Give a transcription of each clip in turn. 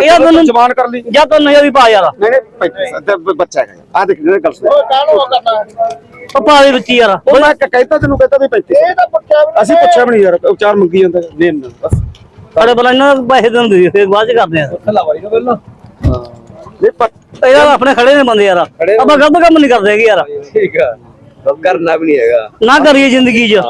ਇਹ ਮੈਨੂੰ ਜਵਾਨ ਕਰ ਲਈ। ਜਾਂ ਤਾਂ ਨਹੀਂ ਵੀ ਪਾ ਯਾਰ। ਨਹੀਂ ਨਹੀਂ 35 ਤੇ ਬ- ਬੱਚਾ ਹੈਗਾ। ਆ ਦੇਖ ਜਿਹੜੇ ਗੱਲ ਸੁਣ। ਉਹ ਪਾ ਦੇ ਵਿੱਚ ਹੀ ਯਾਰ। ਉਹ ਮੈਂ ਕ- ਕਹਿਤਾ ਤੈਨੂੰ ਕਹਿਤਾ ਵੀ 35 ਇਹ ਤਾਂ ਪੁੱਛਿਆ ਵੀ ਅਸੀਂ ਪੁੱਛਿਆ ਵੀ ਨਹੀਂ ਯਾਰ ਉਚਾਰ ਮੰਗੀ ਜਾਂਦਾ ਦੇਣ ਨੂੰ ਬਸ। ਸਾਡੇ ਬਲਾ ਇਹਨਾਂ ਨੂੰ ਪੈਸੇ ਦਿੰਦੇ ਫਿਰ ਬਾਅਦ ਚ ਕਰਦੇ ਆ। ਨਹੀਂ ਪਰ ਇਹ ਯਾਰ ਆਪਣੇ ਖੜੇ ਨੇ ਬੰਦੇ ਯਾਰ। ਆਪਾਂ ਗਲਤ ਕੰਮ ਨਹੀਂ ਕਰਦੇ ਹੈਗੇ ਯਾਰ। ਠੀਕ ਆ। ਕਰਨਾ ਵੀ ਨਹੀਂ ਹੈਗਾ। ਨਾ ਕਰੀਏ ਜ਼ਿੰਦਗੀ 'ਚ।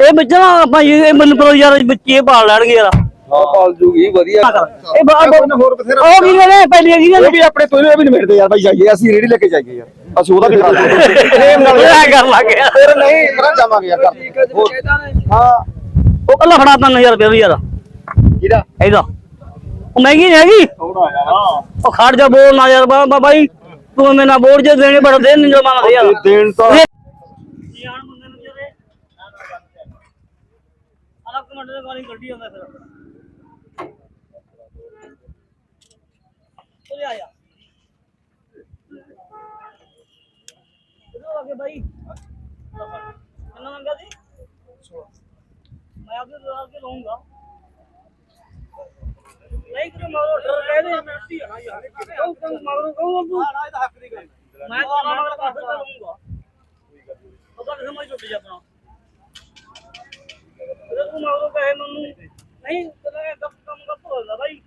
ਇਹ ਬੱਚਾ ਨਾ ਆਪਾਂ ਇਹ ਮੈਨੂੰ ਪਰ ਯਾਰ ਬੱਚੇ ਪਾਲ ਲੈਣਗੇ ਯਾਰ। ਹਾਂ ਪਾਲ ਜੂਗੀ ਵਧੀਆ। ਇਹ ਬਾ- ਬਾ- ਹੋਰ ਬਥੇਰਾ ਉਹ ਕੀ ਨੇ ਪਹਿਲੀਆਂ ਕੀ ਉਹ ਵੀ ਆਪਣੇ ਤੋਂ ਇਹ ਵੀ ਨਿਬੇੜਦੇ ਯਾਰ ਬਾਈ ਜਾਈਏ ਅਸੀਂ ਰੇੜੀ ਲੈ ਕੇ ਜਾਈਏ ਯਾਰ। ਅਸੀਂ ਉਹਦਾ ਵੀ ਕਰਾ ਦਾਂਗੇ ਪ੍ਰੇਮ ਨਾਲ ਇਹ ਕਰ ਲੱਗ ਗਿਆ ਫਿਰ ਨਹੀਂ ਕਰਾਂ ਜਾਵਾਂਗੇ ਯਾਰ। ਘਰ। ਹੋਰ। ਹਾਂ। ਉਹ ਕੱਲਾ ਫੜਾ 3000 ਰੁਪਏ ਵੀ ਯਾਰ। ਕਿਹਦਾ? ਇਹਦਾ। ਉਹ ਮਹਿੰਗੀ ਨਹੀਂ ਹੈਗੀ। ਥੋੜਾ ਯਾਰ। ਉਹ ਖੜ ਜਾ ਬੋਲ ਨਾ ਯਾਰ। ਬਾ- ਬਾ- ਬਾਈ ਤੂੰ ਮੇਰੇ ਨਾਲ ਬੋਲ ਜੇ ਦੇਣੇ ਬੜਾ ਦੇ ਨਹੀਂ ਜੋ ਮਾਨਾ ਯਾਰ। ਦੇਣ ਤਾਂ ਅਲੱਗ ਕਮੈਂਟ ਦੇ ਗਾਲੀ ਕੱਢੀ ਜਾਂਦਾ ਫਿਰ। ਉਹ ਆ ਜਾ। ਇਧਰ ਆ ਕੇ ਬਾਈ? ਕਿੰਨਾ ਮੰਗਾ ਸੀ? ਮੈਂ ਆਪਦੇ ਦਰਾਜ ਕੇ ਲਊਂਗਾ। ਨਹੀਂ ਕਿ ਮਗਰੋਂ ਡਰ ਕਹਿ ਦੇ ਮਿਹਨਤੀ ਹੈ ਨਾ। ਯਾਰ ਕਿਉਂ ਕਿਉਂ ਮਗਰੋਂ ਕਹੂੰ ਤੂੰ। ਹਾਂ ਇਹਦਾ ਹੱਕ ਦੀ ਗੱਲ ਮੈਂ ਤਾਂ ਮਗਰ ਪਾਸੇ ਤੇ ਲਊਂਗਾ। ਉਹਦਾ ਸਮਝ ਟੁੱਟ ਜਾ ਆਪਣਾ ਤੂੰ ਮਗਰੋਂ ਕਹੇ ਮੈਨੂੰ। ਨਹੀਂ ਤੇਰਾ ਕੰਮ ਕੰਮ ਮੈਂ ਹੋ ਹੋ ਕਾਹ ਮੈਂ ਮੈਂ ਕਰ ਮੈਂ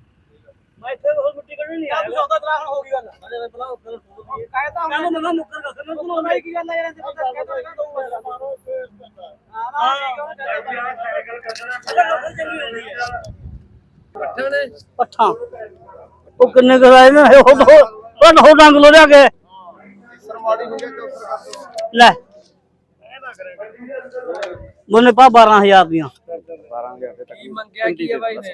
ਪੱਠਾ ਉਹ ਕਿੰਨੇ ਕਰਾਏ ਨੇ? ਉਹ ਉਹ ਉਹ ਹੋ ਡੰਗ ਲੋ ਲਿਆ ਕੇ। ਲੈ। ਬੋਨੇ ਪਾ 12000 ਦੀਆਂ। ਕੀ ਮੰਗਿਆ ਕੀ ਹੈ ਬਾਈ ਨੇ?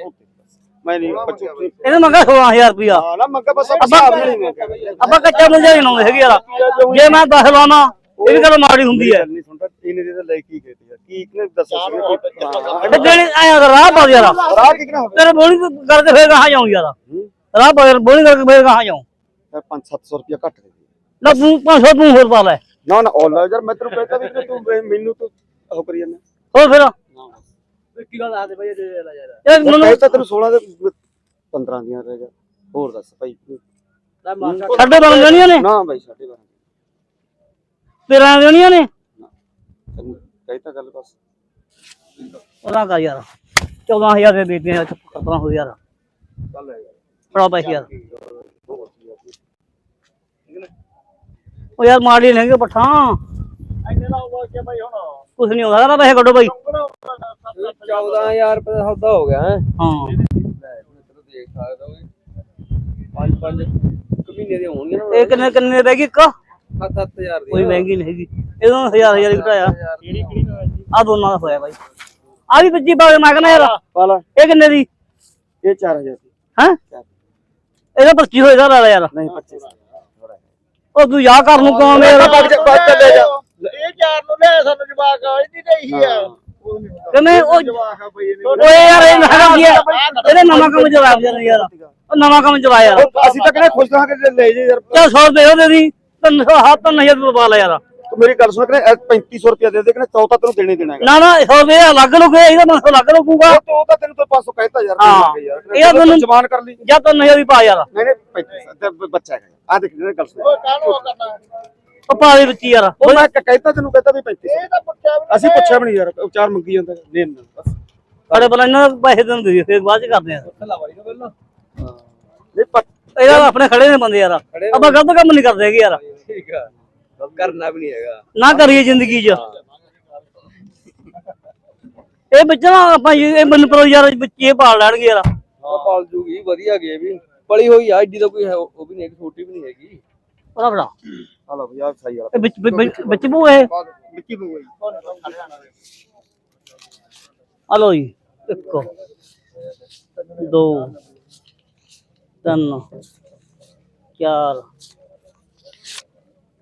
ਮੈਂ ਨਹੀਂ 25 ਇਹਨੇ ਮੰਗਾ 16000 ਰੁਪਿਆ ਹਾਂ ਨਾ ਮੰਗਾ ਬਸ ਆਪਾਂ ਹਿਸਾਬ ਨਾਲ ਹੀ ਮੰਗਿਆ। ਆਪਾਂ ਕੱਚਾ ਮੁੰਜਾ ਨਹੀਂ ਲਾਉਂਦੇ ਹੈਗੇ ਯਾਰ ਜੇ ਮੈਂ 10 ਲਾਵਾਂ ਇਹ ਵੀ ਗੱਲ ਮਾੜੀ ਹੁੰਦੀ ਹੈ। ਨਹੀਂ ਸੁਣਦਾ ਇਹਨੇ ਦੇ ਤਾਂ ਲੈ ਕੀ ਕੀਤੀ ਯਾਰ। ਕੀ ਕਿਨੇ ਦੱਸਿਆ ਸੀ? ਹਾਂ। ਤੇ ਜਿਹੜੀ ਆਇਆ ਰਾਹ ਪਾ ਯਾਰ। ਰਾਹ ਕੀ ਕਿਨਾ ਹੋਵੇ ਤੇਰੇ ਬੋਲੀ ਕਰਕੇ ਫੇਰ ਕਹਾਂ ਜਾਉਂ ਯਾਰ। ਰਾਹ ਪਾ ਬੋਲੀ ਕਰਕੇ ਫੇਰ ਕਹਾਂ ਜਾਉਂ 5-700 ਰੁਪਇਆ ਘੱਟ ਦੇ। ਨਾ ਤੂੰ 500 ਤੂੰ ਹੋਰ ਪਾ ਲੈ। ਨਾ ਨਾ ਉਹ ਲੈ ਯਾਰ ਮੈਂ ਤੈਨੂੰ ਕਹਿੰਦਾ ਵੀ ਤੂੰ ਮੈਨੂੰ ਤੂੰ ਉਹ ਕਰੀ ਜਾਂਦਾ। ਹੋਰ ਫਿਰ। ਕੀ ਗੱਲ ਬਾਈ ਦੇ ਲੈ ਯਾਰ ਇਹ ਮੈਂ ਮੈਨੂੰ ਕਹਿੰਦਾ ਤੈਨੂੰ 16 ਦੇ 15 ਦੀਆਂ ਰਹਿ ਜਾ ਹੋਰ ਦੱਸ ਭਾਈ। ਦਾ ਮਾਸਾ ਸਾਡੇ ਬਣ ਜਾਣੀਆਂ ਨੇ? ਨਾ ਭਾਈ ਸਾਡੇ ਬਾਰੇ। ਤੇਰਾਂ ਜਾਣੀਆਂ ਨੇ? ਤੈਨੂੰ ਕਹਿਤਾ ਗੱਲ ਬਸ। ਉਹਨਾਂ ਦਾ ਯਾਰ 14000 ਦੇ ਦੇਤੇ ਆ ਕਪੜਾ ਹੋ ਯਾਰ। ਚੱਲ ਯਾਰ ਬੜਾ ਪੈਸੇ ਯਾਰ। ਉਹ ਯਾਰ ਮਾੜੀ ਲੈਣਗੇ ਪੱਠਾ। ਇੰਨੇ ਦਾ ਹੋ ਗਿਆ ਭਾਈ ਹੁਣ। ਕੁਛ ਨਹੀਂ ਹੁੰਦਾ ਨਾ ਪੈਸੇ ਕੱਢੋ ਬਾਈ 14000 ਰੁਪਏ ਦਾ ਸੌਦਾ ਹੋ ਗਿਆ ਹੈ। ਹਾਂ। ਤੈਨੂੰ ਦੇਖ ਸਕਦਾ ਓਏ ਪੰਜ ਪੰਜ ਇੱਕ ਮਹੀਨੇ ਦੇ ਹੋਣਗੇ ਨਾ। ਇਹ ਕਿੰਨੇ ਕਿੰਨੇ ਰਹਿ ਗਈ ਇੱਕ? 7-7000 ਦੀ ਕੋਈ ਮਹਿੰਗੀ ਨਹੀਂ ਹੈਗੀ। ਇਹਦੋਂ ਹਜ਼ਾਰ ਹਜ਼ਾਰ ਹੀ ਘਟਾਇਆ ਆ ਦੋਨਾਂ ਦਾ ਹੋਇਆ ਬਾਈ। ਆ ਵੀ 25 ਪਾ ਮੈਂ ਕਹਿੰਦਾ ਯਾਰ ਪਾਲਾ ਇਹ ਕਿੰਨੇ ਦੀ? ਇਹ 4000 ਦੀ। ਹੈ? ਇਹਦਾ 25 ਹੋਏਗਾ ਲਾ ਯਾਰ। ਨਹੀਂ 25 ਉਹ ਤੂੰ ਯਾ ਕਰ ਨੂੰ ਕੌਣ ਚੱਲੇ ਜਾ ਇਹ ਚਾਰ ਨੂੰ ਲੈ ਸਾਨੂੰ ਜਵਾਕ ਇਹਦੀ ਤੇ ਹੀ ਆ। ਕਹਿੰਦੇ ਉਹ ਓਏ ਯਾਰ ਇਹ ਨਖਰਾ ਕੀ ਹੈ ਇਹਦੇ ਨਵਾਂ ਕੰਮ ਚਲਾ ਯਾਰ ਯਾਰ। ਉਹ ਨਵਾਂ ਕੰਮ ਚਲਾ ਯਾਰ। ਅਸੀਂ ਤਾਂ ਕਹਿੰਦੇ ਖੁਸ਼ ਰਹਾਂਗੇ ਜੇ ਲੈ ਜੇ ਯਾਰ। ਚਾ 100 ਰੁਪਏ ਉਹਦੇ ਦੀ 300 ਹੱਥ ਨਹੀਂ ਹਜ਼ਾਰ ਪਾ ਲੈ ਯਾਰ। ਤੂੰ ਮੇਰੀ ਗੱਲ ਸੁਣ ਕਹਿੰਦੇ 3500 ਰੁਪਇਆ ਦੇ ਦੇ ਕਹਿੰਦੇ ਚੌਥਾ ਤੈਨੂੰ ਦੇਣੇ ਦੇਣਾ ਹੈਗਾ। ਨਾ ਨਾ 100 ਰੁਪਏ ਅਲੱਗ ਲੁਕੇ ਇਹਦਾ 500 ਅਲੱਗ ਲੁਕੂਗਾ ਉਹ ਤਾਂ- ਤਾਂ ਤੈਨੂੰ ਤਾਂ 500 ਕਹਿਤਾ ਯਾਰ ਹਾਂ। ਯਾਰ। ਇਹ ਮੈਨੂੰ- ਜਵਾਨ ਕਰ ਲਈ। ਜਾਂ ਤਾਂ ਨਹੀਂ ਵੀ ਪਾ ਯਾਰ। ਨਹੀਂ ਨਹੀਂ 35 ਤੇ ਬ- ਬੱਚਾ ਹੈਗਾ। ਆ ਦੇਖ ਜਿਹੜੇ ਗੱਲ ਸੁਣ। ਕਾਹਨੂੰ ਕਰਨਾ? ਉਹ ਪਾ ਦੇ ਵਿੱਚ ਹੀ ਯਾਰ। ਉਹ ਮੈਂ ਕਹਿਤਾ ਤੈਨੂੰ ਕਹਿਤਾ ਵੀ 35 ਇਹ ਤਾਂ ਪੁੱਛਿਆ ਵੀ ਅਸੀਂ ਪੁੱਛਿਆ ਵੀ ਨਹੀਂ ਯਾਰ ਉਚਾਰ ਮੰਗੀ ਜਾਂਦਾ ਦੇਣ ਨੂੰ ਬਸ। ਸਾਡੇ ਬਲਾ ਇਹਨਾਂ ਨੂੰ ਪੈਸੇ ਦਿੰਦੇ ਫਿਰ ਬਾਅਦ ਚ ਕਰਦੇ ਆ। ਥੱਲਾ ਵਾਲੀ ਤੋਂ ਪਹਿਲਾਂ। ਨਹੀਂ ਪਰ ਇਹਦਾ ਆਪਣੇ ਖੜੇ ਨੇ ਬੰਦੇ ਯਾਰ। ਆਪਾਂ ਗਲਤ ਕੰਮ ਨਹੀਂ ਕਰਦੇ ਹੈਗੇ ਯਾਰ। ਠੀਕ ਆ। ਕਰਨਾ ਵੀ ਨਹੀਂ ਹੈਗਾ। ਨਾ ਕਰੀਏ ਜ਼ਿੰਦਗੀ 'ਚ। ਇਹ ਬੱਚਾ ਨਾ ਆਪਾਂ ਇਹ ਮੈਨੂੰ ਪਰ ਯਾਰ ਬੱਚੇ ਪਾਲ ਲੈਣਗੇ ਯਾਰ। ਹਾਂ ਪਾਲ ਜੂਗੀ ਵਧੀਆ ਗੇਮ ਵੀ ਪਲੀ ਹੋਈ ਆ ਐਡੀ ਤਾਂ ਕੋਈ ਹੈ- ਉਹ ਵੀ ਨਹੀਂ ਛੋਟੀ ਵੀ ਨਹੀਂ ਹੈਗੀ। ਉਹਦਾ ਬੜਾ ਆ ਲਓ ਯਾਰ ਸਹੀ ਵਾਲਾ। ਇਹ ਵਿੱਚ ਵਿੱਚ- ਵਿੱਚ ਬੂ ਇਹ। ਵਿੱਕੀ ਬੂ ਗਈ ਆ ਲੋ ਜੀ ਇੱਕ। ਦੋ ਤਿੰਨ ਚਾਰ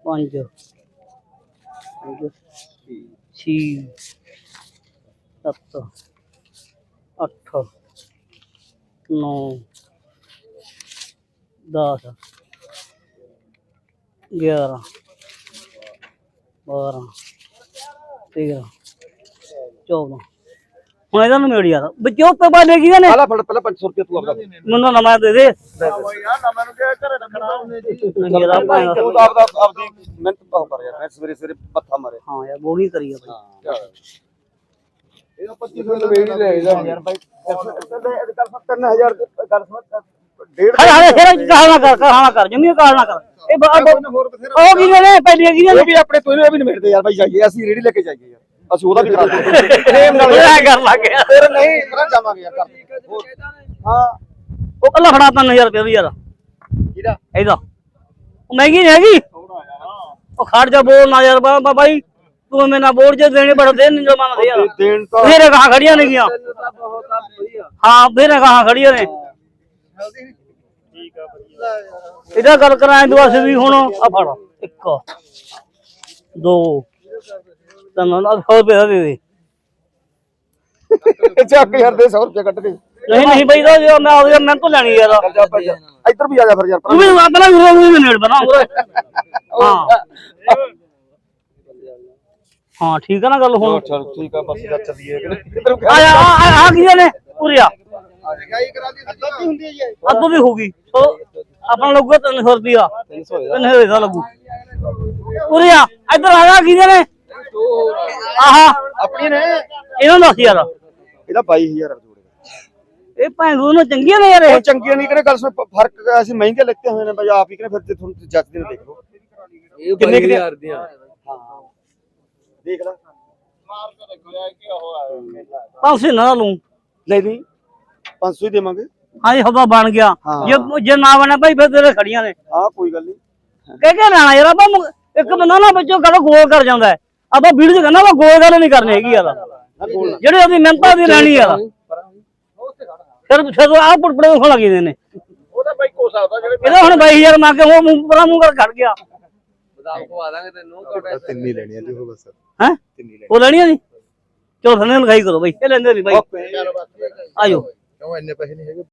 ਪੰਜ। ਛੇ ਸੱਤ ਅੱਠ ਨੌ ਦਸ। ਗਿਆਰਾਂ ਬਾਰਾਂ ਤੇਰਾਂ ਚੌਦਾਂ ਹੁਣ ਇਹਦਾ ਨੂੰ ਮੇੜ ਯਾਰ ਵਿੱਚੋਂ ਪੇ ਪਾ ਲੈ ਗਈ ਨੇ ਆਲਾ ਫੜ ਪਹਿਲਾਂ 500 ਰੁਪਏ ਤੂੰ ਆਪਦਾ ਮੈਨੂੰ ਨਵਾਂ ਦੇ ਦੇ ਮੈਨੂੰ ਮੇਰਾ ਭਾਂ ਤੂੰ ਤਾਂ ਆਪਦਾ ਆਪਦੀ ਮਿਹਨਤ ਪਾਉ ਕਰ ਯਾਰ ਮੈਂ ਸਵੇਰੇ ਸਵੇਰੇ ਮੱਥਾ ਮਾਰੇ ਹਾਂ ਯਾਰ ਬੋਲੀ ਕਰੀ ਆ ਬਈ ਇਹਦਾ 2500 ਰੁਪਏ ਹੀ ਲੈ ਜਾ ਯਾਰ ਬਾਈ ਕਰ 3000 ਕਰ ਡੇਢ ਹਰੇ ਹਰੇ ਫੇਰ ਕਹਾ ਨਾ ਕਰ ਕਹਾ ਨਾ ਕਰ ਜਮੀ ਕਹਾ ਨਾ ਕਰ। ਇਹ ਬ- ਬ- ਹੋਰ ਬਥੇਰਾ ਉਹ ਕੀ ਨੇ ਪਹਿਲੀ ਕੀ ਉਹ ਵੀ ਆਪਣੇ ਤੋਂ ਇਹਨੂੰ ਇਹ ਵੀ ਨਿਮੇੜਦੇ ਯਾਰ ਬਾਈ ਜਾਈਏ ਅਸੀਂ ਰੇੜੀ ਲੈ ਕੇ ਜਾਈਏ ਯਾਰ। ਅਸੀਂ ਉਹਦਾ ਵੀ ਕਰਾ ਦਾਂਗੇ ਪ੍ਰੇਮ ਨਾਲ ਇਹ ਕਰ ਲੱਗ ਗਿਆ। ਫਿਰ ਨਹੀਂ ਫਿਰ ਜਾਵਾਂਗੇ ਯਾਰ ਕਰ ਹੋਰ। ਹਾਂ। ਉਹ ਕੱਲਾ ਫੜਾ 3000 ਰੁਪਏ ਵੀ ਯਾਰ ਕਿਹਦਾ? ਇਹਦਾ। ਉਹ ਮਹਿੰਗੀ ਨਹੀਂ ਹੈਗੀ। ਉਹ ਖੜ ਜਾ ਬੋਲ ਨਾ ਯਾਰ ਬਾ- ਬਾ- ਬਾਈ ਤੂੰ ਮੈਨਾਂ ਬੋਲ ਜੇ ਦੇਣੇ ਬੜਾ ਦੇ ਨਹੀਂ ਜਮਾਨਾ ਦੇ ਯਾਰ। ਦੇਣ ਤਾਂ ਫੇਰ ਕਹਾ ਖੜੀਆਂ ਨੇ ਗਿਆ ਹਾਂ ਫੇਰ ਕਹਾ ਖੜੀਆਂ ਨੇ। ਇਹਦਾ ਗੱਲ ਕਰਾਂ ਦੁਆਸੇ ਵੀ ਹੁਣ ਆ ਫੜ ਇੱਕ ਦੋ ਤਿੰਨ ਆ 100 ਰੁਪਏ ਦਾ ਦੇ ਦੇ। ਚੱਕ ਯਾਰ ਦੇ 100 ਰੁਪਏ ਕੱਟ ਨਹੀਂ ਨਹੀਂ ਬਈ ਦਾ ਜੇ ਮੈਂ ਉਹਦੇ ਮੈਂ ਤੋਂ ਲੈਣੀ ਯਾਰ? ਜਾ ਜਾ। ਇੱਧਰ ਵੀ ਆ ਜਾ ਫਿਰ ਯਾਰ ਤੂੰ ਵੀ ਆਪਣਾ ਵੀਰੋ ਨੂੰ ਵੀ ਨੇੜ ਬਣਾ। ਹਾਂ। ਹਾਂ ਠੀਕ ਹੈ ਨਾ ਗੱਲ ਹੁਣ? ਚਲ ਠੀਕ ਆ ਬਸ ਜਾ ਚੱਲੀਏ। ਕਿਧਰ ਆ ਆ ਆ- ਆ ਕੀ ਨੇ ਉਰੇ ਆ। ਗਾਈ ਕਰਾ ਦੀ ਅੱਧਾ ਕੀ ਹੁੰਦੀ ਹੈ ਜੀ। ਅੱਧੋ ਦੀ ਹੋਊਗੀ ਸੋ ਆਪਣਾ ਲੱਗੂਗਾ 300 ਰੁਪਿਆ 300 ਦਾ ਲੱਗੂ। ਉਰੇ ਆ ਇੱਧਰ ਆ ਆ ਕੀ ਨੇ ਆਹਾ। ਆਪਣੀ ਨੇ? ਇਹਨਾਂ ਦਾ ਸੀ ਯਾਰ। ਇਹਦਾ 22000 ਜੋੜੇਗਾ। ਇਹ ਭੈਣ ਨੂੰ ਚੰਗੀਆਂ ਨੇ ਯਾਰ ਇਹ। ਉਹ ਚੰਗੀਆਂ ਨਹੀਂ ਕਿਹੜੇ ਗੱਲ ਸੁਣ ਫ਼ਰਕ ਅਸੀਂ ਮਹਿੰਗੇ ਲੈਤੇ ਹੋਏ ਨੇ ਬਈ ਆਪ ਹੀ ਕਿਹਨੇ ਫਿਰ ਤੇ ਤੁਹਾਨੂੰ ਜੱਜਦੇ ਨੇ ਦੇਖ। ਲਓ ਇਹ ਕਿੰਨੇ ਕਿੰਨੇ? ਕੁ ਹਜ਼ਾਰ ਦੀਆਂ। ਹਾਂ। ਦੇਖ ਲੈ। ਮਾਰ ਕੇ ਦੇਖੋ ਯਾਰ ਕੀ ਉਹ ਆ ਪੰਜ ਸੌ ਨਾ ਲੂੰ ਨਹੀਂ ਨਹੀਂ 500 ਹੀ ਦੇਵਾਂਗੇ। ਹਾਂਜੀ ਹਵਾ ਬਣ ਗਿਆ। ਹਾਂ। ਜੇ ਜੇ ਨਾ ਬਣਿਆ ਭਾਈ ਫਿਰ ਤੇਰੇ ਖੜੀਆਂ ਨੇ। ਹਾਂ ਕੋਈ ਗੱਲ ਨਹੀਂ। ਕਹਿ ਕੇ ਲੈਣਾ ਯਾਰ ਆਪਾਂ ਮੁ- ਇੱਕ ਬੰਦਾ ਨਾ ਵਿੱਚੋਂ ਗੱਲ ਗੋਲ ਕਰ ਜਾਂਦਾ ਹੈ। ਆਪਾਂ ਵੀਡੀਓ ਚ ਕਹਿੰਦਾ ਆਪਾਂ ਗੋਲ ਗੱਲ ਨਹੀਂ ਕਰਨੀ ਹੈਗੀ ਯਾਰ। ਜਿਹੜੇ ਉਹਦੀ ਮਿਹਨਤਾਂ ਦੀ ਲੈਣੀ ਯਾਰ ਫਿਰ ਫਿਰ ਆਹ ਪੁੜਪੜੇ ਹੋਣ ਲੱਗੇ ਨੇ। ਉਹ ਤਾਂ ਬਾਈ ਕੋ ਸਕਦਾ ਜਿਹੜੇ ਇਹਦਾ ਹੁਣ 22000 ਮੰਗ ਕੇ ਉਹ ਮੂੰਹ ਪਰਾਂ ਮੂੰਹ ਕਰ ਖੜ ਗਿਆ। ਬਦਾਮ ਖਵਾ ਦਾਂਗੇ ਤੈਨੂੰ ਤੁਹਾਡੇ ਤਿੰਨ ਹੀ ਲੈਣੀਆਂ ਜੀ ਉਹ ਬਸ। ਹੈ? ਉਹ ਲੈਣੀ ਨਹੀਂ ਚਲੋ ਥੱਲੇ ਲਿਖਾਈ ਕਰੋ ਬਈ ਇਹ ਲੈਂਦੇ ਨਹੀਂ ਬਾਈ। ਆਜੋ। ਕਿਉਂ ਇੰਨੇ ਪੈਸੇ ਨਹੀਂ ਹੈਗੇ।